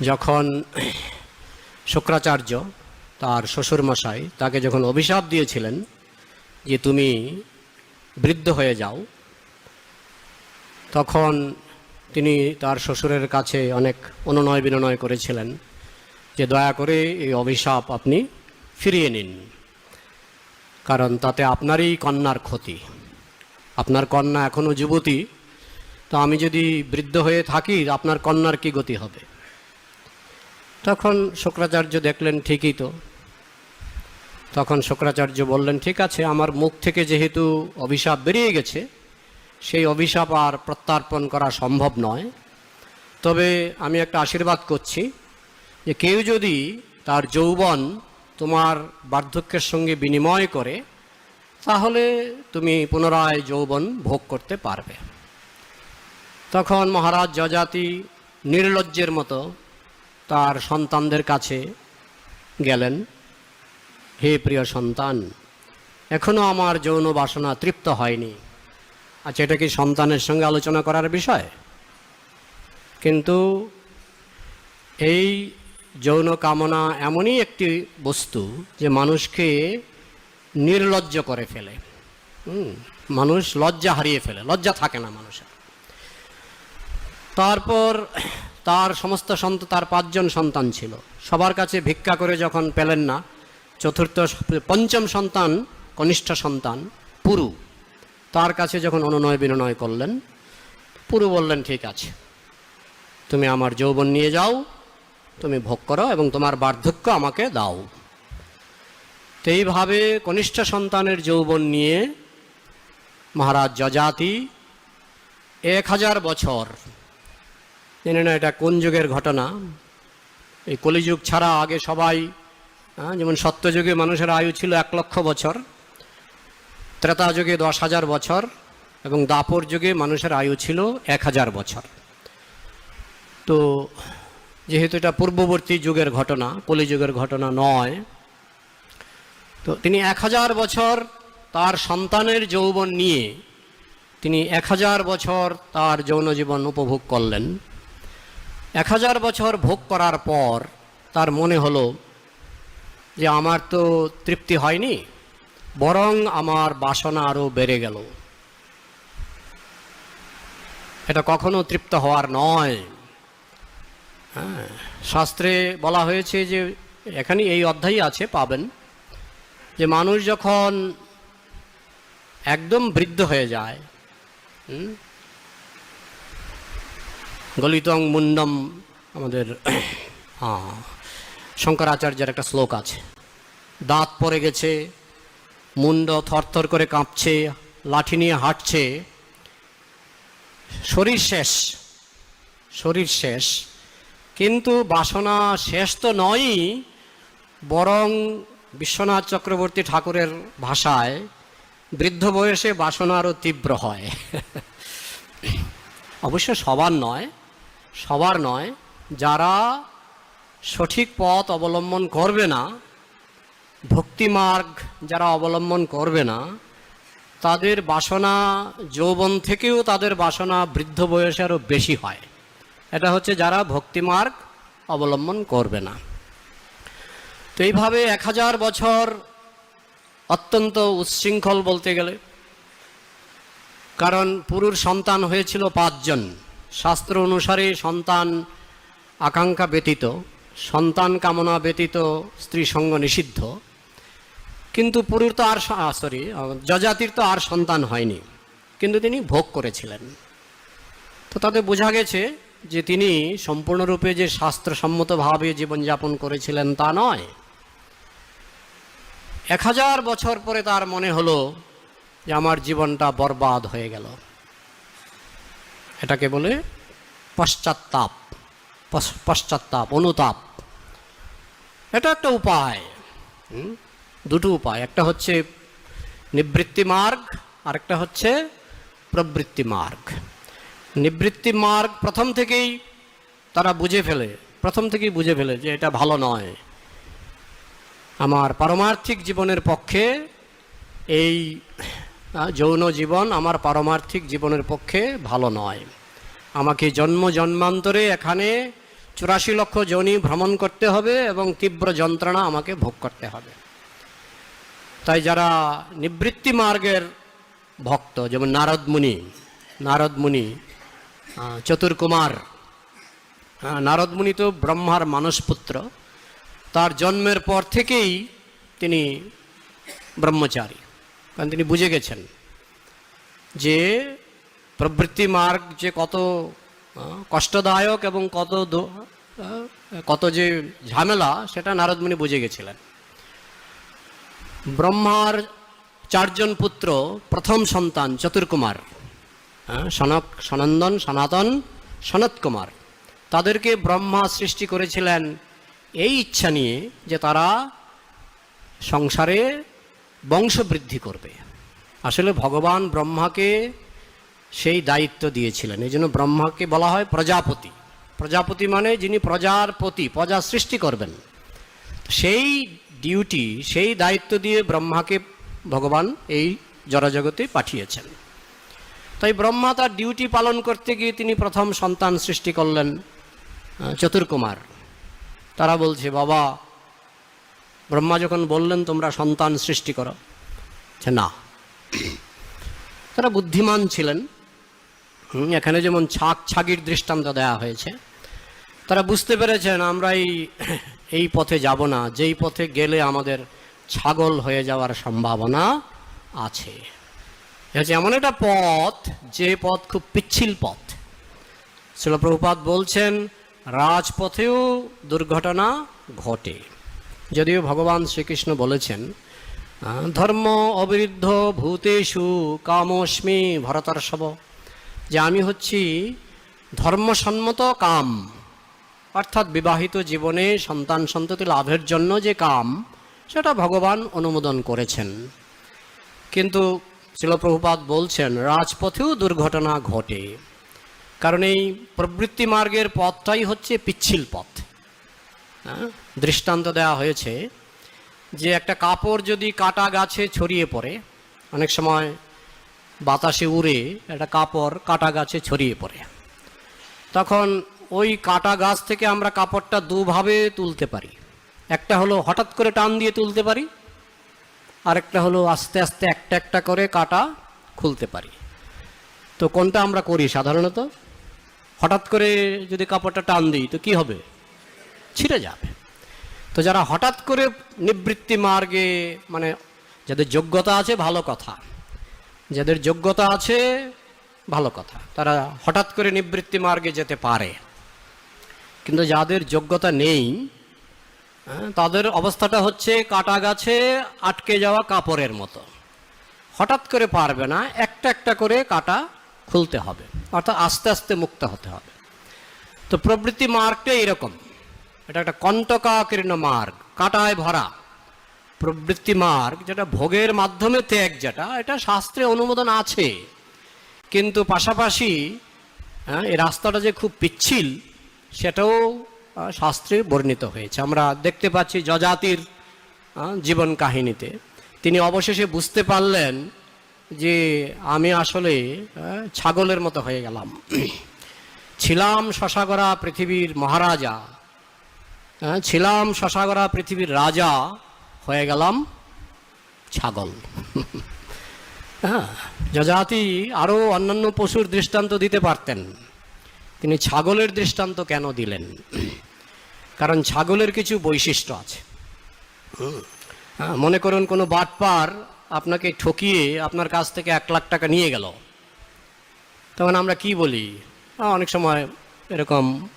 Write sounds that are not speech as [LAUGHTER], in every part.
যখন শুক্রাচার্য তার শ্বশুরমশাই তাকে যখন অভিশাপ দিয়েছিলেন যে তুমি বৃদ্ধ হয়ে যাও, তখন তিনি তার শ্বশুরের কাছে অনেক অনুনয় বিনয় করেছিলেন যে দয়া করে এই অভিশাপ আপনি ফিরিয়ে নিন, কারণ তাতে আপনারই কন্যার ক্ষতি। আপনার কন্যা এখনও যুবতী, তো আমি যদি বৃদ্ধ হয়ে থাকি, আপনার কন্যার কি গতি হবে? তখন শুক্রাচার্য দেখলেন, ঠিকই তো। তখন শুক্রাচার্য বললেন, ঠিক আছে, আমার মুখ থেকে যেহেতু অভিশাপ বেরিয়ে গেছে, সেই অভিশাপ আর প্রত্যার্পণ করা সম্ভব নয়। তবে আমি একটা আশীর্বাদ করছি যে কেউ যদি তার যৌবন তোমার বার্ধক্যের সঙ্গে বিনিময় করে, তাহলে তুমি পুনরায় যৌবন ভোগ করতে পারবে। তখন মহারাজ যজাতি নির্লজ্জের মতো তার সন্তানদের কাছে গেলেন, হে প্রিয় সন্তান এখনও আমার যৌন বাসনা তৃপ্ত হয়নি। আচ্ছা এটা কি সন্তানের সঙ্গে আলোচনা করার বিষয়? কিন্তু এই যৌন কামনা এমনই একটি বস্তু যে মানুষকে নির্লজ্জ করে ফেলে। মানুষ লজ্জা হারিয়ে ফেলে, লজ্জা থাকে না মানুষের। তারপর তার সমস্ত সন্ত, তার পাঁচজন সন্তান ছিল। সবার কাছে ভিক্ষা করে যখন পেলেন না, চতুর্থ পঞ্চম সন্তান কনিষ্ঠ সন্তান, পুরু। তার কাছে যখন অনুনয় বিনয় করলেন, পুরু বললেন, ঠিক আছে। তুমি আমার যৌবন নিয়ে যাও, তুমি ভোগ করো এবং তোমার বার্ধক্য আমাকে দাও। তো এইভাবে কনিষ্ঠ সন্তানের যৌবন নিয়ে মহারাজ যজাতি এক হাজার বছর জানি না এটা কোন যুগের ঘটনা। এই কলিযুগ ছাড়া আগে সবাই যেমন সত্যযুগে মানুষের আয়ু ছিল এক লক্ষ বছর, ত্রেতা যুগে দশ হাজার বছর, এবং দাপর যুগে মানুষের আয়ু ছিল এক হাজার বছর। তো যেহেতু এটা পূর্ববর্তী যুগের ঘটনা, কলিযুগের ঘটনা নয়, তো তিনি এক হাজার বছর তার সন্তানের যৌবন নিয়ে তিনি এক হাজার বছর তার যৌন জীবন উপভোগ করলেন। এক হাজার বছর ভোগ করার পর তার মনে হলো যে আমার তো তৃপ্তি হয়নি বরং আমার বাসনা আরও বেড়ে গেল। এটা কখনো তৃপ্ত হওয়ার নয়। হ্যাঁ শাস্ত্রে বলা হয়েছে যে এখানে এই অধ্যায় আছে পাবেন যে মানুষ যখন একদম বৃদ্ধ হয়ে যায় হুম, গলিতং মুন্ডম আমাদের শঙ্করাচার্যের একটা শ্লোক আছে। দাঁত পড়ে গেছে, মুন্ড থরথর করে কাঁপছে, লাঠি নিয়ে হাঁটছে। শরীর শেষ শরীর শেষ। কিন্তু বাসনা শেষ তো নয়ই, বরং বিশ্বনাথ চক্রবর্তী ঠাকুরের ভাষায় বৃদ্ধ বয়সে বাসনা আরও তীব্র হয়। অবশ্য সবার নয় সবার নয়, যারা সঠিক পথ অবলম্বন করবে না ভক্তিমার্গ যারা অবলম্বন করবে না, তাদের বাসনা যৌবন থেকেও তাদের বাসনা বৃদ্ধ বয়সে আরও বেশি হয়। এটা হচ্ছে যারা ভক্তিমার্গ অবলম্বন করবে না। তো এইভাবে এক হাজার বছর অত্যন্ত উচ্ছৃঙ্খল বলতে গেলে, কারণ পুরুর সন্তান হয়েছিল পাঁচজন। শাস্ত্র অনুসারে সন্তান আকাঙ্ক্ষা ব্যতীত, সন্তান কামনা ব্যতীত স্ত্রী সঙ্গ নিষিদ্ধ। কিন্তু পুরুর তো আর সরি যজাতির তো আর সন্তান হয়নি। কিন্তু তিনি ভোগ করেছিলেন। তো তাতে বোঝা গেছে যে তিনি সম্পূর্ণরূপে যে শাস্ত্রসম্মতভাবে জীবনযাপন করেছিলেন তা নয়। এক হাজার বছর পরে তার মনে হলো যে আমার জীবনটা বরবাদ হয়ে গেল। এটাকে বলে পশ্চাত্তাপ পশ- পশ্চাত্তাপ, অনুতাপ। এটা একটা উপায় দুটো উপায়, একটা হচ্ছে নিবৃত্তি মার্গ, আরেকটা হচ্ছে প্রবৃত্তি মার্গ। নিবৃত্তি মার্গ প্রথম থেকেই তারা বুঝে ফেলে, প্রথম থেকেই বুঝে ফেলে যে এটা ভালো নয়। আমার পারমার্থিক জীবনের পক্ষে এই যৌন জীবন আমার পারমার্থিক জীবনের পক্ষে ভালো নয়। আমাকে জন্ম জন্মান্তরে এখানে চুরাশি লক্ষ যোনি ভ্রমণ করতে হবে এবং তীব্র যন্ত্রণা আমাকে ভোগ করতে হবে। তাই যারা নিবৃত্তি মার্গের ভক্ত যেমন নারদ মুনি নারদ মুনি চতুর্কুমার আহ, নারদ মুনি তো ব্রহ্মার মানসপুত্র তার জন্মের পর থেকেই তিনি ব্রহ্মচারী। কারণ তিনি বুঝে গেছেন যে প্রবৃত্তি মার্গ যে কত কষ্টদায়ক এবং কত কত যে ঝামেলা, সেটা নারদমুনি বুঝে গেছিলেন। ব্রহ্মার চারজন পুত্র, প্রথম সন্তান চতুর্কুমার সনক, সনন্দন, সনাতন সনত কুমার তাদেরকে ব্রহ্মা সৃষ্টি করেছিলেন এই ইচ্ছা নিয়ে যে তারা সংসারে বংশবৃদ্ধি করবে। আসলে ভগবান ব্রহ্মাকে সেই দায়িত্ব দিয়েছিলেন। এই জন্য ব্রহ্মাকে বলা হয় প্রজাপতি। প্রজাপতি মানে যিনি প্রজার পতি প্রজা সৃষ্টি করবেন। সেই ডিউটি, সেই দায়িত্ব দিয়ে ব্রহ্মাকে ভগবান এই জড়জগতে পাঠিয়েছেন। তাই ব্রহ্মা তার ডিউটি পালন করতে গিয়ে তিনি প্রথম সন্তান সৃষ্টি করলেন চতুর্কুমার। তারা বলছে, বাবা ব্রহ্মা যখন বললেন, তোমরা সন্তান সৃষ্টি করো। যে না। তারা বুদ্ধিমান ছিলেন। এখানে যেমন ছাক ছাগির দৃষ্টান্ত দেওয়া হয়েছে। তারা বুঝতে পেরেছেন, আমরা এই এই পথে যাব না। যেই পথে গেলে আমাদের ছাগল হয়ে যাওয়ার সম্ভাবনা আছে। এমন একটা পথ, যে পথ খুব পিচ্ছিল পথ। শিলপ্রভুপাত বলছেন, রাজপথেও দুর্ঘটনা ঘটে। যদিও ভগবান শ্রীকৃষ্ণ বলেছেন ধর্ম অবিরুদ্ধ ভূতেষু কামস্মি ভরতর্ষভ, যে আমি হচ্ছি ধর্মসম্মত কাম, অর্থাৎ বিবাহিত জীবনে সন্তান সন্ততি লাভের জন্য যে কাম, সেটা ভগবান অনুমোদন করেছেন কিন্তু শিলপ্রভুপাত বলছেন, রাজপথেও দুর্ঘটনা ঘটে কারণ এই প্রবৃত্তি মার্গের পথটাই হচ্ছে পিচ্ছিল পথ? দৃষ্টান্ত দেওয়া হয়েছে যে একটা কাপড় যদি কাটা গাছে ছড়িয়ে পড়ে, অনেক সময় বাতাসে উড়ে একটা কাপড় কাটা গাছে ছড়িয়ে পড়ে, তখন ওই কাটা গাছ থেকে আমরা কাপড়টা দুভাবে তুলতে পারি। একটা হলো হঠাৎ করে টান দিয়ে তুলতে পারি, আরেকটা হলো আস্তে আস্তে একটা একটা করে কাটা খুলতে পারি। তো কোনটা আমরা করি সাধারণত? হঠাৎ করে যদি কাপড়টা টান দিই, তো কি হবে? ছিঁড়ে যাবে। তো যারা হঠাৎ করে নিবৃত্তি মার্গে মানে যাদের যোগ্যতা আছে ভালো কথা। যাদের যোগ্যতা আছে ভালো কথা। তারা হঠাৎ করে নিবৃত্তি মার্গে যেতে পারে। কিন্তু যাদের যোগ্যতা নেই হ্যাঁ, তাদের অবস্থাটা হচ্ছে কাটা গাছে আটকে যাওয়া কাপড়ের মতো। হঠাৎ করে পারবে না একটা একটা করে কাটা খুলতে হবে। অর্থাৎ আস্তে আস্তে মুক্ত হতে হবে। তো প্রবৃত্তি মার্গটা এরকম। এটা একটা কণ্টকাকীর্ণ মার্গ কাটায় ভরা। প্রবৃত্তি মার্গ যেটা ভোগের মাধ্যমে ত্যাগ যেটা এটা শাস্ত্রে অনুমোদন আছে। কিন্তু পাশাপাশি হ্যাঁ, এই রাস্তাটা যে খুব পিচ্ছিল সেটাও শাস্ত্রে বর্ণিত হয়েছে। আমরা দেখতে পাচ্ছি যজাতির জীবন কাহিনীতে। তিনি অবশেষে বুঝতে পারলেন যে আমি আসলে ছাগলের মতো হয়ে গেলাম। ছিলাম শশাগরা পৃথিবীর মহারাজা। ছিলাম শশাগরা পৃথিবীর রাজা হয়ে গেলাম ছাগল। [LAUGHS] হ্যাঁ যজাতি আরও অন্যান্য পশুর দৃষ্টান্ত দিতে পারতেন। তিনি ছাগলের দৃষ্টান্ত কেন দিলেন? [CLEARS THROAT] কারণ ছাগলের কিছু বৈশিষ্ট্য আছে। হ্যাঁ, মনে করুন কোনো বাটপার আপনাকে ঠকিয়ে আপনার কাছ থেকে এক লাখ টাকা নিয়ে গেল। তখন আমরা কি বলি? অনেক সময় এরকম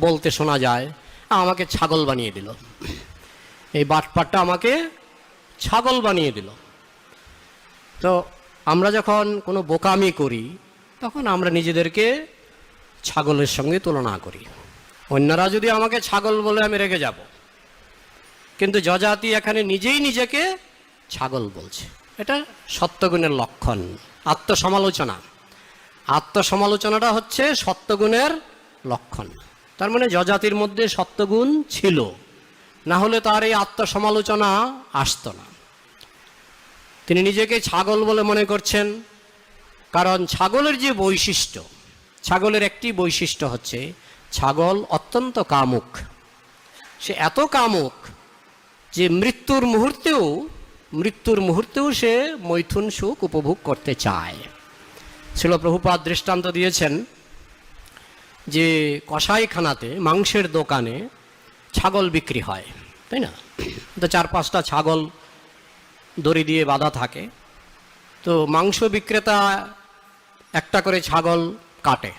বলতে শোনা যায় "আহ, আমাকে ছাগল বানিয়ে দিল। এই বাটপাটটা আমাকে ছাগল বানিয়ে দিল। তো আমরা যখন কোনো বোকামি করি, তখন আমরা নিজেদেরকে ছাগলের সঙ্গে তুলনা করি। অন্যরা যদি আমাকে ছাগল বলে আমি রেগে যাব, কিন্তু যজাতি এখানে নিজেই নিজেকে ছাগল বলছে। এটা সত্যগুণের লক্ষণ, আত্মসমালোচনা। আত্মসমালোচনাটা হচ্ছে সত্যগুণের লক্ষণ। তার মানে যজাতির মধ্যে সত্যগুণ ছিল। না হলে তার এই আত্মসমালোচনা আসতো না। তিনি নিজেকে ছাগল বলে মনে করছেন, কারণ ছাগলের যে বৈশিষ্ট্য, ছাগলের একটি বৈশিষ্ট্য হচ্ছে, ছাগল অত্যন্ত কামুক। সে এত কামুক যে মৃত্যুর মুহূর্তেও মৃত্যুর মুহূর্তেও সে মৈথুন সুখ উপভোগ করতে চায়। ছিল প্রভুপাত দৃষ্টান্ত দিয়েছেন যে কসাইখানাতে মাংসের দোকানে ছাগল বিক্রি হয়, তাই না? তো চার পাঁচটা ছাগল দড়ি দিয়ে বাঁধা থাকে। তো মাংস বিক্রেতা একটা করে ছাগল কাটে।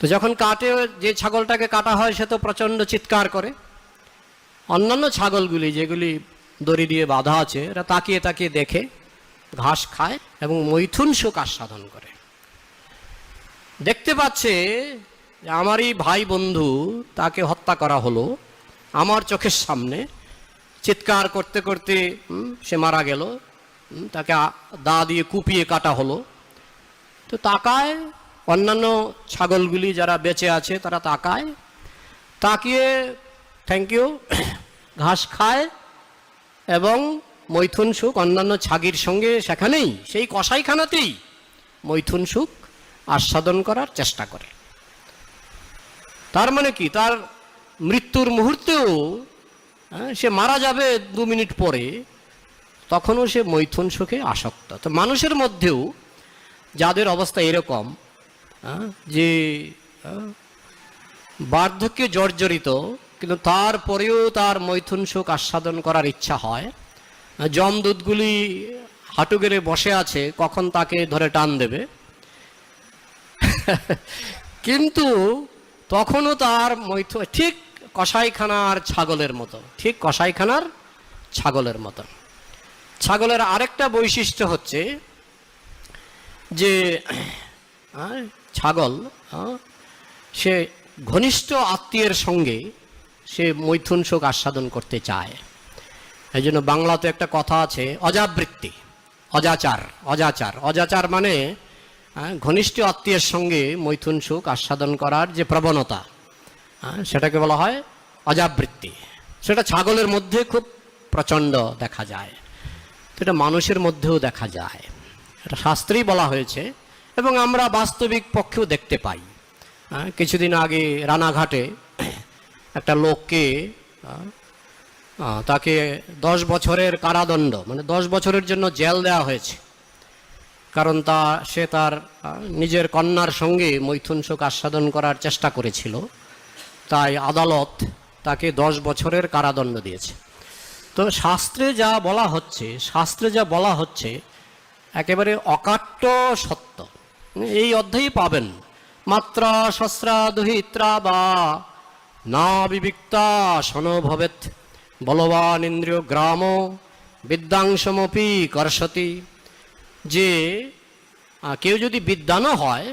তো যখন কাটে, যে ছাগলটাকে কাটা হয়, সে তো প্রচণ্ড চিৎকার করে। অন্যান্য ছাগলগুলি যেগুলি দড়ি দিয়ে বাঁধা আছে, এরা তাকিয়ে তাকিয়ে দেখে, ঘাস খায় এবং মৈথুন সুখ আস্বাদন করে। দেখতে পাচ্ছে আমারই ভাই বন্ধু তাকে হত্যা করা হলো আমার চোখের সামনে। চিৎকার করতে করতে সে মারা গেল। তাকে দা দিয়ে কুপিয়ে কাটা হলো। তো তাকায়, অন্যান্য ছাগলগুলি যারা বেঁচে আছে তারা তাকায়, তাকিয়ে থ্যাংক ইউ [COUGHS] ঘাস খায় এবং মৈথুন সুখ অন্যান্য ছাগির সঙ্গে সেখানেই, সেই কসাইখানাতেই মৈথুন সুখ আস্বাদন করার চেষ্টা করে। তার মানে কি? তার মৃত্যুর মুহূর্তেও হ্যাঁ, সে মারা যাবে দু মিনিট পরে তখনও সে মৈথুন সুখে আসক্ত। তো মানুষের মধ্যেও যাদের অবস্থা এরকম হ্যাঁ, যে হ্যাঁ, বার্ধক্যে জর্জরিত কিন্তু তারপরেও তার মৈথুন সুখ আস্বাদন করার ইচ্ছা হয় জমদূতগুলি হাঁটু গেড়ে বসে আছে কখন তাকে ধরে টান দেবে? কিন্তু তখনও তার মৈথু ঠিক কষাইখানার ছাগলের মতো, ঠিক কষাইখানার ছাগলের মতো। ছাগলের আরেকটা বৈশিষ্ট্য হচ্ছে যে ছাগল সে ঘনিষ্ঠ আত্মীয়ের সঙ্গে সে মৈথুন শোক আস্বাদন করতে চায়। এই জন্য বাংলাতে একটা কথা আছে, অজাবৃত্তি, অজাচার অজাচার। অজাচার মানে ঘনিষ্ঠ আত্মীয়ের সঙ্গে মৈথুন সুখ আস্বাদন করার যে প্রবণতা আহ, সেটাকে বলা হয় অজাবৃত্তি। সেটা ছাগলের মধ্যে খুব প্রচণ্ড দেখা যায় তো এটা মানুষের মধ্যেও দেখা যায়। এটা শাস্ত্রেই বলা হয়েছে এবং আমরা বাস্তবিক পক্ষেও দেখতে পাই। আহ, কিছুদিন আগে রানাঘাটে একটা লোককে তাকে দশ বছরের কারাদণ্ড মানে দশ বছরের জন্য জেল দেওয়া হয়েছে। কারণ তা, সে তার নিজের কন্যার সঙ্গে মৈথুন সুখ আস্বাদন করার চেষ্টা করেছিল। তাই আদালত তাকে দশ বছরের কারাদণ্ড দিয়েছে। তো শাস্ত্রে যা বলা হচ্ছে, শাস্ত্রে যা বলা হচ্ছে, একেবারে অকাট্য সত্য। এই অধ্যায়ে পাবেন। মাত্রা শস্রা দুহিত্রা বা না বিবিক্তা সনভবেত বলবান ইন্দ্রিয় গ্রাম বিদ্যাংশমপি কর্ষতি। যে কেউ যদি বিদ্যানও হয়,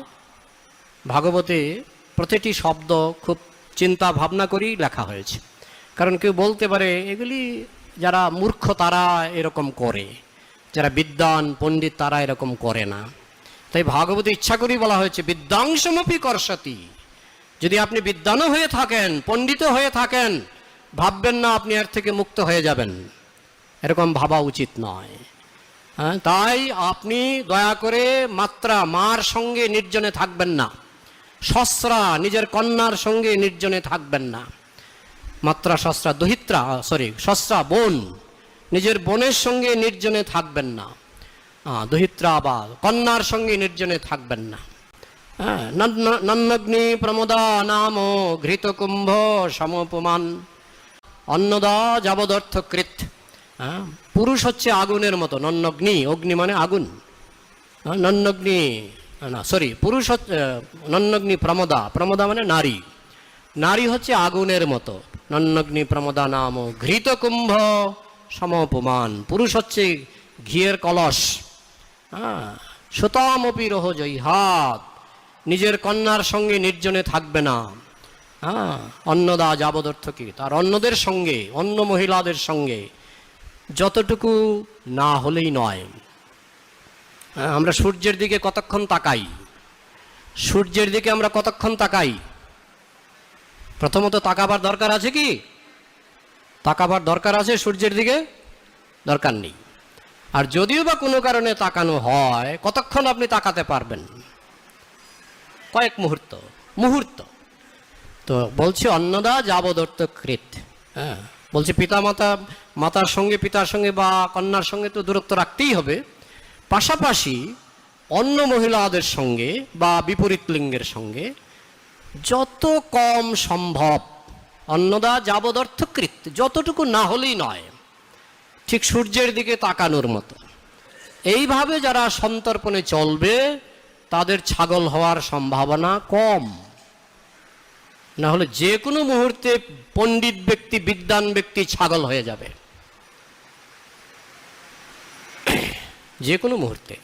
ভাগবতে প্রতিটি শব্দ খুব চিন্তা ভাবনা করেই লেখা হয়েছে। কারণ কেউ বলতে পারে, এগুলি যারা মূর্খ তারা এরকম করে, যারা বিদ্বান, পণ্ডিত তারা এরকম করে না। তাই ভাগবত ইচ্ছা করেই বলা হয়েছে বিদ্যাংশমপি কর্ষতি যদি আপনি বিদ্বানও হয়ে থাকেন পণ্ডিত হয়ে থাকেন, ভাববেন না আপনি এর থেকে মুক্ত হয়ে যাবেন। এরকম ভাবা উচিত নয়। হ্যাঁ তাই আপনি দয়া করে মাত্রা মার সঙ্গে নির্জনে থাকবেন না। সস্রা নিজের কন্যার সঙ্গে নির্জনে থাকবেন না। মাত্রা সস্রা দহিত্রা সরি সস্রা বোন নিজের বোনের সঙ্গে নির্জনে থাকবেন না। দহিত্রা বা কন্যার সঙ্গে নির্জনে থাকবেন না। হ্যাঁ নন্ন- নন্নগ্নি প্রমোদা নাম ঘৃতকুম্ভ সমপমান। অন্নদা যাবদর্থকৃত হ্যাঁ? পুরুষ হচ্ছে আগুনের মতো নন্নগ্নি অগ্নি মানে আগুন। হ্যাঁ, নন্নগ্নি না সরি পুরুষ হচ্ছে নন্নগ্নি প্রমদা প্রমদা মানে নারী। নারী হচ্ছে আগুনের মতো নন্নগ্নি প্রমদা নাম ঘৃত কুম্ভ সমপমান। পুরুষ হচ্ছে ঘিয়ের কলস। হ্যাঁ সুতামপি রহ হাত নিজের কন্যার সঙ্গে নির্জনে থাকবে না। হ্যাঁ অন্নদা যাবদর্থ কি? তার অন্যদের সঙ্গে অন্য মহিলাদের সঙ্গে। যতটুকু না হলেই নয়। আমরা সূর্যের দিকে কতক্ষণ তাকাই? সূর্যের দিকে আমরা কতক্ষণ তাকাই? প্রথমত তাকাবার দরকার আছে কি? তাকাবার দরকার আছে সূর্যের দিকে? দরকার নেই। আর যদিও বা কোনো কারণে তাকানো হয়, কতক্ষণ আপনি তাকাতে পারবেন? কয়েক মুহূর্ত মুহূর্ত। তো বলছি অন্নদা যাবদর্থ কৃত। হ্যাঁ। বলছে পিতা মাতা মাতার সঙ্গে, পিতার সঙ্গে বা কন্যার সঙ্গে তো দূরত্ব রাখতেই হবে। পাশাপাশি অন্য মহিলাদের সঙ্গে বা বিপরীত লিঙ্গের সঙ্গে যত কম সম্ভব অন্নদা যাবদর্থকৃত, যতটুকু না হলেই নয়, ঠিক সূর্যের দিকে তাকানোর মতো। এইভাবে যারা সন্তর্পণে চলবে, তাদের ছাগল হওয়ার সম্ভাবনা কম। না হলে যে কোনো মুহূর্তে পণ্ডিত ব্যক্তি বিদ্যান ব্যক্তি ছাগল হয়ে যাবে। যে কোনো মুহূর্তে।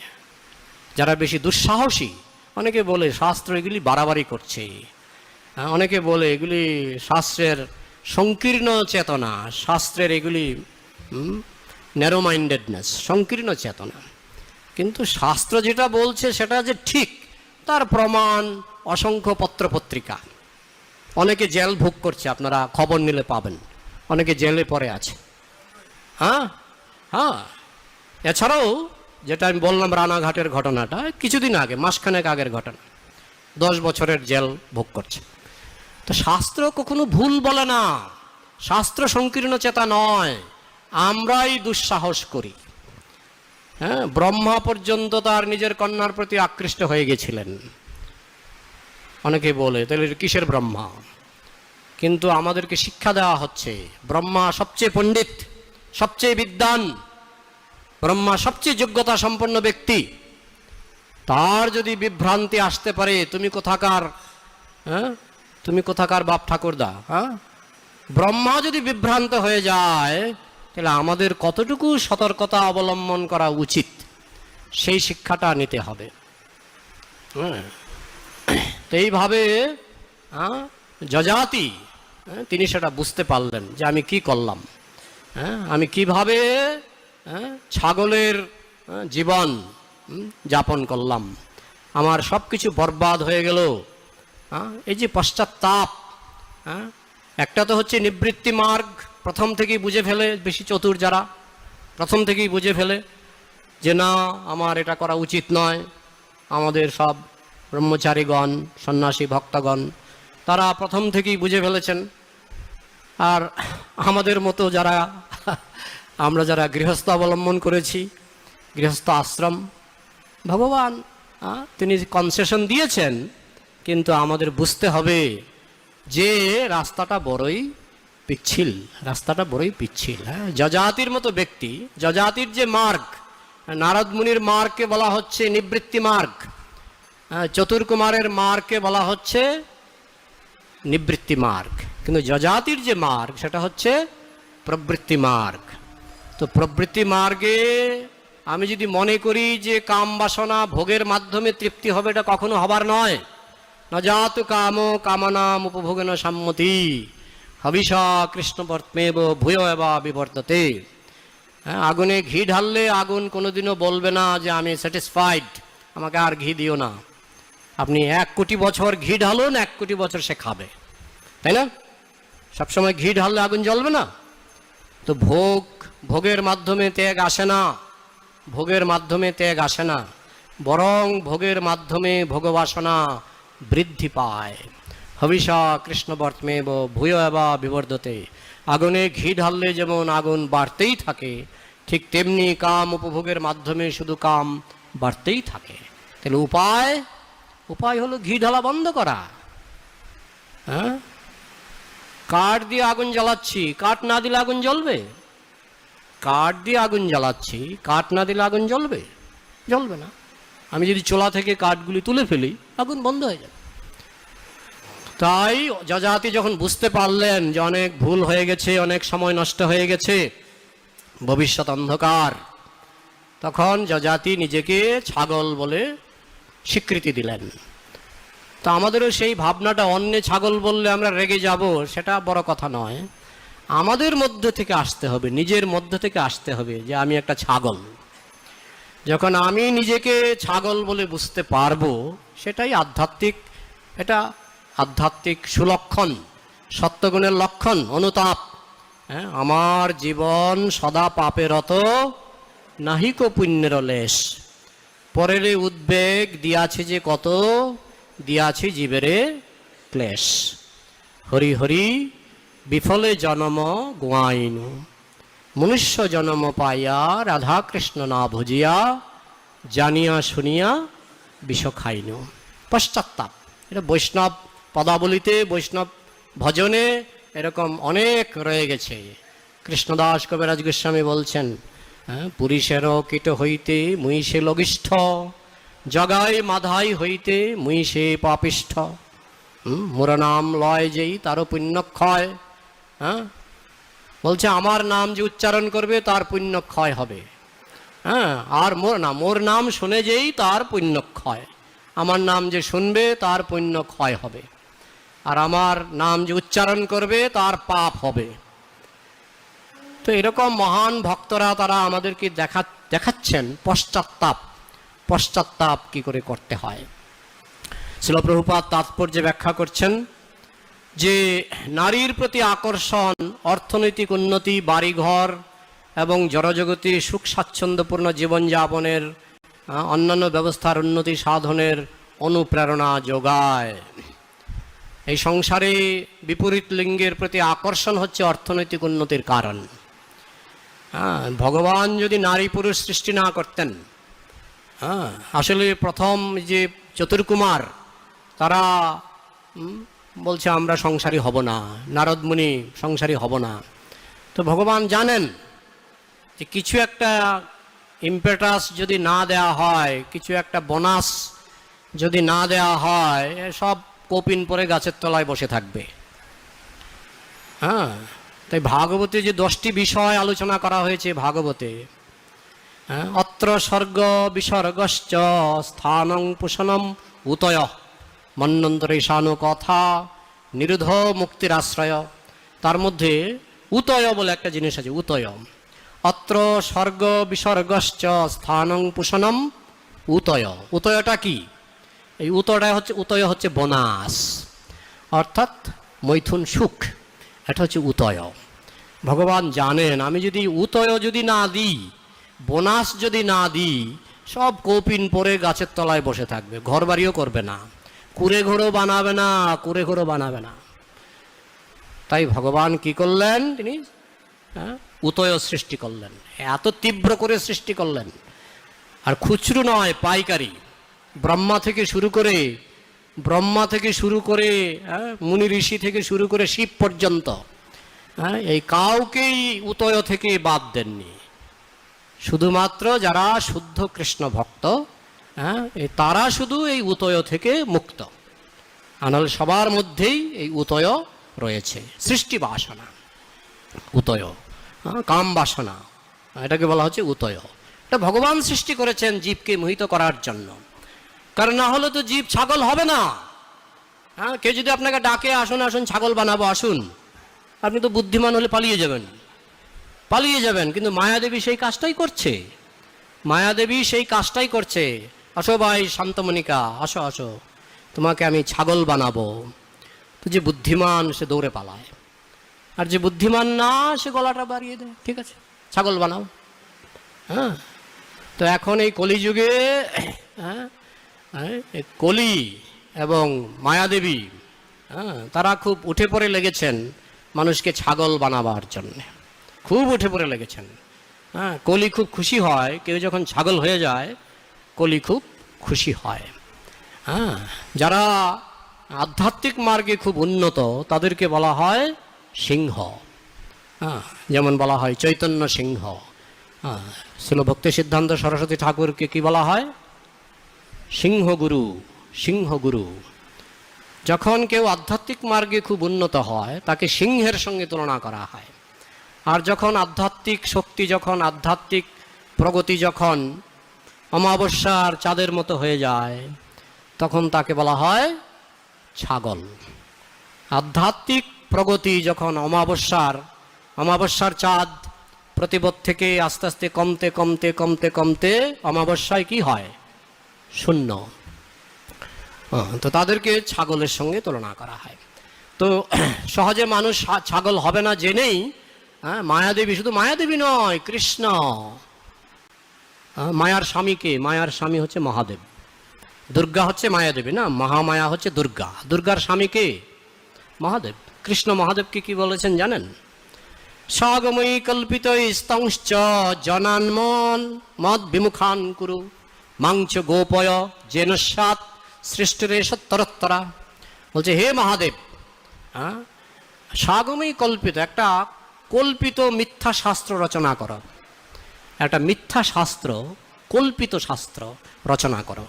যারা বেশি দুঃসাহসী, অনেকে বলে শাস্ত্র এগুলি বাড়াবাড়ি করছে। অনেকে বলে এগুলি শাস্ত্রের সংকীর্ণ চেতনা, শাস্ত্রের এগুলি ন্যারো মাইন্ডেডনেস সংকীর্ণ চেতনা। কিন্তু শাস্ত্র যেটা বলছে সেটা যে ঠিক, তার প্রমাণ অসংখ্য পত্রপত্রিকা। অনেকে জেল ভোগ করছে, আপনারা খবর নিলে পাবেন। অনেকে জেলে পড়ে আছে। হ্যাঁ? হ্যাঁ। এছাড়াও যেটা আমি বললাম রানাঘাটের ঘটনাটা, কিছুদিন আগে, মাসখানেক আগের ঘটনা। দশ বছরের জেল ভোগ করছে। তো শাস্ত্র কখনো ভুল বলে না। শাস্ত্র সংকীর্ণ চেতা নয়। আমরাই দুঃসাহস করি। হ্যাঁ? ব্রহ্মা পর্যন্ত তার নিজের কন্যার প্রতি আকৃষ্ট হয়ে গেছিলেন। অনেকে বলে, তাহলে কিসের ব্রহ্মা? কিন্তু আমাদেরকে শিক্ষা দেওয়া হচ্ছে, ব্রহ্মা সবচেয়ে পণ্ডিত, সবচেয়ে বিদ্বান, ব্রহ্মা সবচেয়ে যোগ্যতা সম্পন্ন ব্যক্তি। তার যদি বিভ্রান্তি আসতে পারে, তুমি কোথাকার হ্যাঁ? তুমি কোথাকার বাপ ঠাকুরদা হ্যাঁ? ব্রহ্মা যদি বিভ্রান্ত হয়ে যায়, তাহলে আমাদের কতটুকু সতর্কতা অবলম্বন করা উচিত? সেই শিক্ষাটা নিতে হবে। হ্যাঁ। তো এইভাবে যজাতি তিনি সেটা বুঝতে পারলেন যে আমি কি করলাম। হ্যাঁ আমি কীভাবে ছাগলের জীবন যাপন করলাম। আমার সব কিছু বরবাদ হয়ে গেল। এই যে পশ্চাত্তাপ একটা তো হচ্ছে নিবৃত্তি মার্গ, প্রথম থেকেই বুঝে ফেলে বেশি চতুর যারা, প্রথম থেকেই বুঝে ফেলে যে না, আমার এটা করা উচিত নয়। আমাদের সব ব্রহ্মচারীগণ, সন্ন্যাসী ভক্তগণ, তারা প্রথম থেকেই বুঝে ফেলেছেন। আর আমাদের মতো যারা, আমরা যারা গৃহস্থ অবলম্বন করেছি, গৃহস্থ আশ্রম, ভগবান তিনি কনসেশন দিয়েছেন, কিন্তু আমাদের বুঝতে হবে যে রাস্তাটা বড়ই পিচ্ছিল, রাস্তাটা বড়ই পিচ্ছিল হ্যাঁ? যজাতির মতো ব্যক্তি, যজাতির যে মার্গ, নারদ মুনির মার্গকে বলা হচ্ছে নিবৃত্তি মার্গ। চতুর্কুমারের মার্গকে বলা হচ্ছে নিবৃত্তি মার্গ কিন্তু যজাতির যে মার্গ সেটা হচ্ছে প্রবৃত্তি মার্গ তো প্রবৃত্তি মার্গে আমি যদি মনে করি যে কাম বাসনা ভোগের মাধ্যমে তৃপ্তি হবে, এটা কখনো হবার নয়। নজাত জাত কাম কামনাম উপভোগেন সম্মতি। হবিষা কৃষ্ণ বর্তমেব ভূয় এবা বিবর্ততে। হ্যাঁ আগুনে ঘি ঢাললে আগুন কোনোদিনও বলবে না যে আমি স্যাটিসফাইড আমাকে আর ঘি দিও না। আপনি এক কোটি বছর ঘি ঢালুন, এক কোটি বছর সে খাবে। তাই না? সবসময় ঘি ঢাললে আগুন জ্বলবে না? তো ভোগ, ভোগের মাধ্যমে ত্যাগ আসে না। ভোগের মাধ্যমে ত্যাগ আসে না। বরং ভোগের মাধ্যমে ভোগবাসনা বৃদ্ধি পায়। হবিষা কৃষ্ণ বর্তমেব ভূয় এবা বিবর্ধতে। আগুনে ঘি ঢাললে যেমন আগুন বাড়তেই থাকে, ঠিক তেমনি কাম উপভোগের মাধ্যমে শুধু কাম বাড়তেই থাকে। তাহলে উপায়? উপায় হলো ঘি ঢালা বন্ধ করা। হ্যাঁ? কাঠ দিয়ে আগুন জ্বালাচ্ছি কাঠ না দিলে আগুন জ্বলবে? কাঠ দিয়ে আগুন জ্বালাচ্ছি কাঠ না দিলে আগুন জ্বলবে? জ্বলবে না। আমি যদি চোলা থেকে কাঠগুলি তুলে ফেলি আগুন বন্ধ হয়ে যাবে। তাই যজাতি যখন বুঝতে পারলেন যে অনেক ভুল হয়ে গেছে অনেক সময় নষ্ট হয়ে গেছে ভবিষ্যৎ অন্ধকার তখন যজাতি নিজেকে ছাগল বলে স্বীকৃতি দিলেন। তো আমাদেরও সেই ভাবনাটা অন্য ছাগল বললে আমরা রেগে যাব, সেটা বড় কথা নয়। আমাদের মধ্যে থেকে আসতে হবে, নিজের মধ্যে থেকে আসতে হবে যে আমি একটা ছাগল। যখন আমি নিজেকে ছাগল বলে বুঝতে পারব, সেটাই আধ্যাত্মিক, এটা আধ্যাত্মিক সুলক্ষণ, সত্যগুণের লক্ষণ, অনুতাপ। হ্যাঁ আমার জীবন সদা পাপেরত নাহিক পুণ্যের লেশ। পরের উদ্বেগ দিয়াছে যে কত? দিয়াছি জীবেরে ক্লেশ। হরি হরি, বিফলে জনম গোয়াইনু। মনুষ্য জনম পাইয়া, রাধাকৃষ্ণ না ভজিয়া, জানিয়া শুনিয়া বিষ খাইনু পশ্চাত্তাপ। এটা বৈষ্ণব পদাবলিতে, বৈষ্ণব ভজনে এরকম অনেক রয়ে গেছে। কৃষ্ণদাস কবিরাজ গোস্বামী বলছেন হ্যাঁ, পুরুষেরও কীট হইতে মুই সে লঘিষ্ঠ জগাই মাধাই হইতে মুই সে পাপিষ্ঠ মোর নাম লয় যেই তারও পুণ্যক্ষয়। হ্যাঁ? বলছে আমার নাম যে উচ্চারণ করবে তার পুণ্যক্ষয় হবে। হ্যাঁ? আর মোর না মোর নাম শুনে যেই তার পুণ্যক্ষয়। আমার নাম যে শুনবে তার পুণ্য ক্ষয় হবে। আর আমার নাম যে উচ্চারণ করবে তার পাপ হবে। তো এরকম মহান ভক্তরা তারা আমাদেরকে দেখা, দেখাচ্ছেন পশ্চাত্তাপ পশ্চাত্তাপ কি করে করতে হয়। শিলপ্রভুপাত তাৎপর্যে ব্যাখ্যা করছেন যে, নারীর প্রতি আকর্ষণ, অর্থনৈতিক উন্নতি, বাড়িঘর এবং জড়জগতি সুখ স্বাচ্ছন্দ্যপূর্ণ জীবনযাপনের অন্যান্য ব্যবস্থার উন্নতি সাধনের অনুপ্রেরণা যোগায়। এই সংসারে বিপরীত লিঙ্গের প্রতি আকর্ষণ হচ্ছে অর্থনৈতিক উন্নতির কারণ। হ্যাঁ ভগবান যদি নারী পুরুষ সৃষ্টি না করতেন হ্যাঁ আসলে প্রথম যে চতুর্কুমার, তারা বলছে, আমরা সংসারী হব না নারদমুনি সংসারী হব না। তো ভগবান জানেন যে কিছু একটা ইম্পেটাস যদি না দেয়া হয়, কিছু একটা বোনাস যদি না দেয়া হয়, সব কপিন পরে গাছের তলায় বসে থাকবে। হ্যাঁ তাই ভাগবতে যে দশটি বিষয় আলোচনা করা হয়েছে ভাগবতে হ্যাঁ, অত্র স্বর্গ বিসর্গশ্চ স্থানং পুষণম উতয় মন্নন্তর ঈশানু কথা নিরুধ মুক্তির আশ্রয় তার মধ্যে উতয় বলে একটা জিনিস আছে উতয়। অত্র স্বর্গ বিসর্গশ্চ স্থানং পুষণম উতয়। উতয়টা কি? এই উতয়টা হচ্ছে উতয় হচ্ছে বনাস অর্থাৎ মৈথুন সুখ। এটা হচ্ছে উতয়। ভগবান জানেন আমি যদি উতয় যদি না দিই বোনাস যদি না দিই সব কৌপিন পরে গাছের তলায় বসে থাকবে ঘর বাড়িও করবে না কুড়ে ঘোরও বানাবে না কুড়ে ঘোরও বানাবে না। তাই ভগবান কি করলেন তিনি? হ্যাঁ, উতয় সৃষ্টি করলেন। এত তীব্র করে সৃষ্টি করলেন। আর খুচরো নয় পাইকারি। ব্রহ্মা থেকে শুরু করে ব্রহ্মা থেকে শুরু করে হ্যাঁ, মুনি ঋষি থেকে শুরু করে শিব পর্যন্ত হ্যাঁ, এই কাউকেই উতয় থেকে বাদ দেননি। শুধুমাত্র যারা শুদ্ধ কৃষ্ণ ভক্ত হ্যাঁ তারা শুধু এই উতয় থেকে মুক্ত। আনাল সবার মধ্যেই এই উতয় রয়েছে। সৃষ্টি বাসনা উতয় হ্যাঁ, কাম বাসনা এটাকে বলা হচ্ছে উতয়। এটা ভগবান সৃষ্টি করেছেন জীবকে মোহিত করার জন্য। কারণ না হলে তো জীব ছাগল হবে না। হ্যাঁ কেউ যদি আপনাকে ডাকে, আসুন আসুন, ছাগল বানাবো, আসুন। আপনি তো বুদ্ধিমান হলে পালিয়ে যাবেন। পালিয়ে যাবেন, কিন্তু মায়াদেবী সেই কাজটাই করছে। মায়াদেবী সেই কাজটাই করছে। আসো ভাই, শান্তমণিকা, আসো আসো। তোমাকে আমি ছাগল বানাবো। তো যে বুদ্ধিমান, সে দৌড়ে পালায়। আর যে বুদ্ধিমান না, সে গলাটা বাড়িয়ে দেয়। ঠিক আছে, ছাগল বানাও। হ্যাঁ তো এখন এই কলিযুগে হ্যাঁ কলি এবং মায়াদেবী হ্যাঁ তারা খুব উঠে পড়ে লেগেছেন মানুষকে ছাগল বানাবার জন্যে। খুব উঠে পড়ে লেগেছেন। হ্যাঁ কলি খুব খুশি হয়, কেউ যখন ছাগল হয়ে যায়, কলি খুব খুশি হয়। হ্যাঁ যারা আধ্যাত্মিক মার্গে খুব উন্নত, তাদেরকে বলা হয় সিংহ। হ্যাঁ যেমন বলা হয় চৈতন্য সিংহ। হ্যাঁ শিল ভক্তি সিদ্ধান্ত সরস্বতী ঠাকুরকে কি বলা হয়? সিংহগুরু সিংহগুরু। যখন কেউ আধ্যাত্মিক মার্গে খুব উন্নত হয়, তাকে সিংহের সঙ্গে তুলনা করা হয়। আর যখন আধ্যাত্মিক শক্তি, যখন আধ্যাত্মিক প্রগতি যখন অমাবস্যার চাঁদের মতো হয়ে যায়, তখন তাকে বলা হয় ছাগল। আধ্যাত্মিক প্রগতি যখন অমাবস্যার অমাবস্যার চাঁদ প্রতিপদ থেকে আস্তে আস্তে কমতে কমতে কমতে কমতে অমাবস্যায় কি হয়? শূন্য। তো তাদেরকে ছাগলের সঙ্গে তুলনা করা হয়। তো [CLEARS THROAT] সহজে মানুষ ছাগল হবে না জেনেই হ্যাঁ মায়াদেবী শুধু মায়াদেবী নয়, কৃষ্ণ। মায়ার স্বামীকে মায়ার স্বামী হচ্ছে মহাদেব। দুর্গা হচ্ছে মায়াদেবী না? মহামায়া হচ্ছে দুর্গা। দুর্গার স্বামীকে মহাদেব। কৃষ্ণ মহাদেবকে কি বলেছেন জানেন? স্বাগময়ী কল্পিত স্তংশ্চ জনান্মন মদ বিমুখান কুরু। মাংস গোপয় জেন সাত সৃষ্টিরে সত্তরত্তরা। বলছে, হে মহাদেব হ্যাঁ স্বাগময়ী কল্পিত একটা কল্পিত মিথ্যা শাস্ত্র রচনা করো। একটা মিথ্যা শাস্ত্র, কল্পিত শাস্ত্র রচনা করো।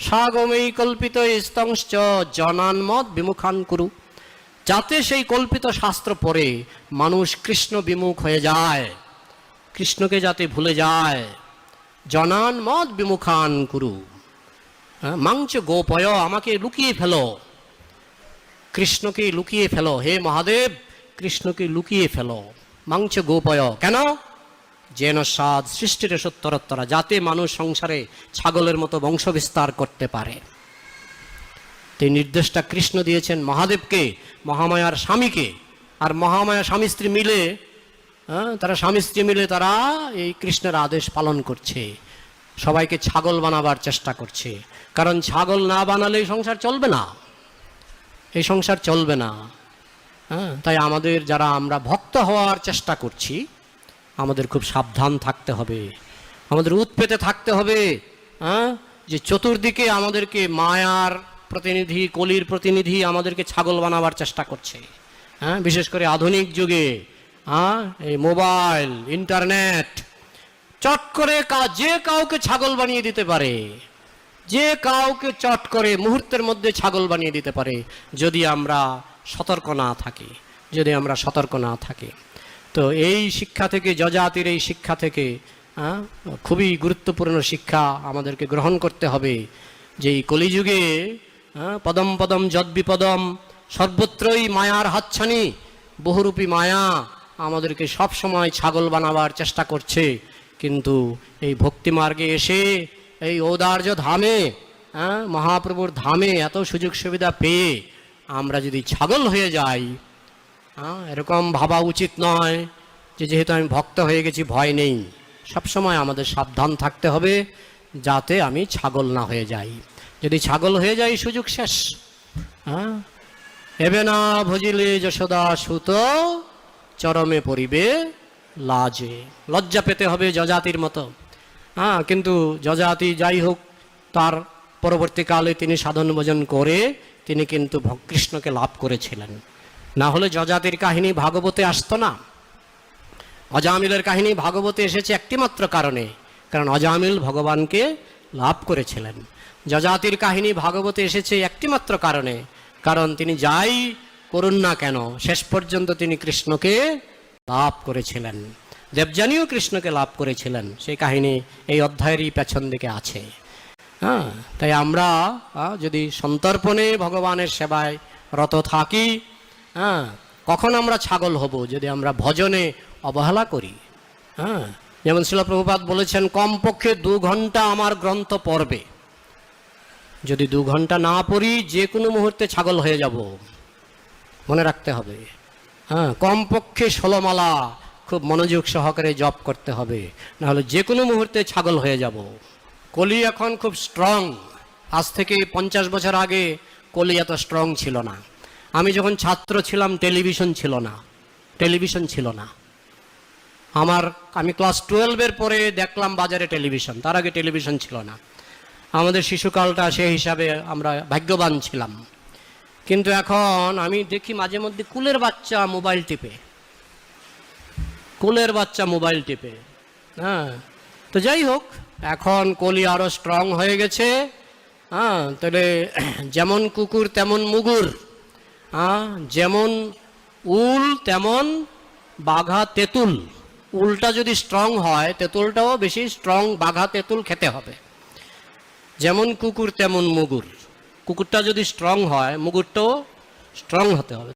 সাগমেই কল্পিত স্তংশ্চ জনান্মদ বিমুখান কুরু। যাতে সেই কল্পিত শাস্ত্র পড়ে মানুষ কৃষ্ণ বিমুখ হয়ে যায়, কৃষ্ণকে যাতে ভুলে যায়। জনান মদ বিমুখান কুরু। হ্যাঁ, মাংস গোপয় আমাকে লুকিয়ে ফেলো। কৃষ্ণকে লুকিয়ে ফেলো। হে মহাদেব কৃষ্ণকে লুকিয়ে ফেলো। মাংস গোপয় কেন? যেন সাদ সৃষ্টির সত্তরত্তরা যাতে মানুষ সংসারে ছাগলের মতো বংশ বিস্তার করতে পারে। এই নির্দেশটা কৃষ্ণ দিয়েছেন মহাদেবকে মহামায়ার স্বামীকে। আর মহামায়া স্বামী স্ত্রী মিলে তারা স্বামী স্ত্রী মিলে তারা এই কৃষ্ণের আদেশ পালন করছে। সবাইকে ছাগল বানাবার চেষ্টা করছে। কারণ ছাগল না বানালে এই সংসার চলবে না। এই সংসার চলবে না। হ্যাঁ তাই আমাদের যারা আমরা ভক্ত হওয়ার চেষ্টা করছি, আমাদের খুব সাবধান থাকতে হবে। আমাদের উৎপেতে থাকতে হবে হ্যাঁ যে চতুর্দিকে আমাদেরকে মায়ার প্রতিনিধি, কলির প্রতিনিধি আমাদেরকে ছাগল বানাবার চেষ্টা করছে। হ্যাঁ বিশেষ করে আধুনিক যুগে হ্যাঁ এই মোবাইল ইন্টারনেট চট করে যে কাউকে ছাগল বানিয়ে দিতে পারে যে কাউকে চট করে মুহূর্তের মধ্যে ছাগল বানিয়ে দিতে পারে যদি আমরা সতর্ক না থাকি যদি আমরা সতর্ক না থাকি। তো এই শিক্ষা থেকে যজাতির এই শিক্ষা থেকে আহ, খুবই গুরুত্বপূর্ণ শিক্ষা আমাদেরকে গ্রহণ করতে হবে যে এই কলিযুগে আহ, পদম পদম যদ্বিপদম সর্বত্রই মায়ার হাতছানি বহুরূপী মায়া আমাদেরকে সব সময় ছাগল বানাবার চেষ্টা করছে। কিন্তু এই ভক্তি মার্গে এসে এই ঔদার্য ধামে হ্যাঁ মহাপ্রভুর ধামে এত সুযোগ সুবিধা পেয়ে আমরা যদি ছাগল হয়ে যাই হ্যাঁ এরকম ভাবা উচিত নয় যে যেহেতু আমি ভক্ত হয়ে গেছি, ভয় নেই। সবসময় আমাদের সাবধান থাকতে হবে যাতে আমি ছাগল না হয়ে যাই। যদি ছাগল হয়ে যাই, সুযোগ শেষ। হ্যাঁ এবে না ভজিলে যশোদা সুত চরমে পরিবে লাজে। লজ্জা পেতে হবে যজাতির মতো। হ্যাঁ কিন্তু যজাতি যাই হোক, তার পরবর্তীকালে তিনি সাধন ভোজন করে তিনি কিন্তু কৃষ্ণকে লাভ করেছিলেন। না হলে যজাতির কাহিনী ভাগবতে আসতো না। অজামিলের কাহিনী ভাগবতে এসেছে একটিমাত্র কারণে, কারণ অজামিল ভগবানকে লাভ করেছিলেন। যজাতির কাহিনী ভাগবতে এসেছে একটিমাত্র কারণে, কারণ তিনি যাই করুন না কেন, শেষ পর্যন্ত তিনি কৃষ্ণকে লাভ করেছিলেন। দেবযানীও কৃষ্ণকে লাভ করেছিলেন। সেই কাহিনী এই অধ্যায়েরই পেছন দিকে আছে। হ্যাঁ তাই আমরা যদি সন্তর্পণে ভগবানের সেবায় রত থাকি হ্যাঁ কখন আমরা ছাগল হব যদি আমরা ভজনে অবহেলা করি? হ্যাঁ যেমন শিলপ্রভুপাত বলেছেন, কমপক্ষে দু ঘণ্টা আমার গ্রন্থ পড়বে। যদি দু ঘণ্টা না পড়ি, যে কোনো মুহূর্তে ছাগল হয়ে যাব। মনে রাখতে হবে। হ্যাঁ কমপক্ষে ষোলোমালা খুব মনোযোগ সহকারে জপ করতে হবে। নাহলে যে কোনো মুহূর্তে ছাগল হয়ে যাব। কলি এখন খুব স্ট্রং আজ থেকে পঞ্চাশ বছর আগে কলি এত স্ট্রং ছিল না। আমি যখন ছাত্র ছিলাম টেলিভিশন ছিল না। টেলিভিশন ছিল না। আমার, আমি ক্লাস টুয়েলভের পরে দেখলাম বাজারে টেলিভিশন তার আগে টেলিভিশন ছিল না। আমাদের শিশুকালটা সেই হিসাবে আমরা ভাগ্যবান ছিলাম। কিন্তু এখন আমি দেখি মাঝে মধ্যে কুলের বাচ্চা মোবাইল টিপে। কুলের বাচ্চা মোবাইল টিপে। হ্যাঁ তো যাই হোক, এখন কলি আরও স্ট্রং হয়ে গেছে। হ্যাঁ তাহলে যেমন কুকুর তেমন মুগুর। হ্যাঁ যেমন উল তেমন বাঘা তেঁতুল। উলটা যদি স্ট্রং হয়, তেঁতুলটাও বেশি স্ট্রং বাঘা তেঁতুল খেতে হবে। যেমন কুকুর তেমন মুগুর। কুকুরটা যদি স্ট্রং হয় মুকুরটাও স্ট্রং হতে হবে।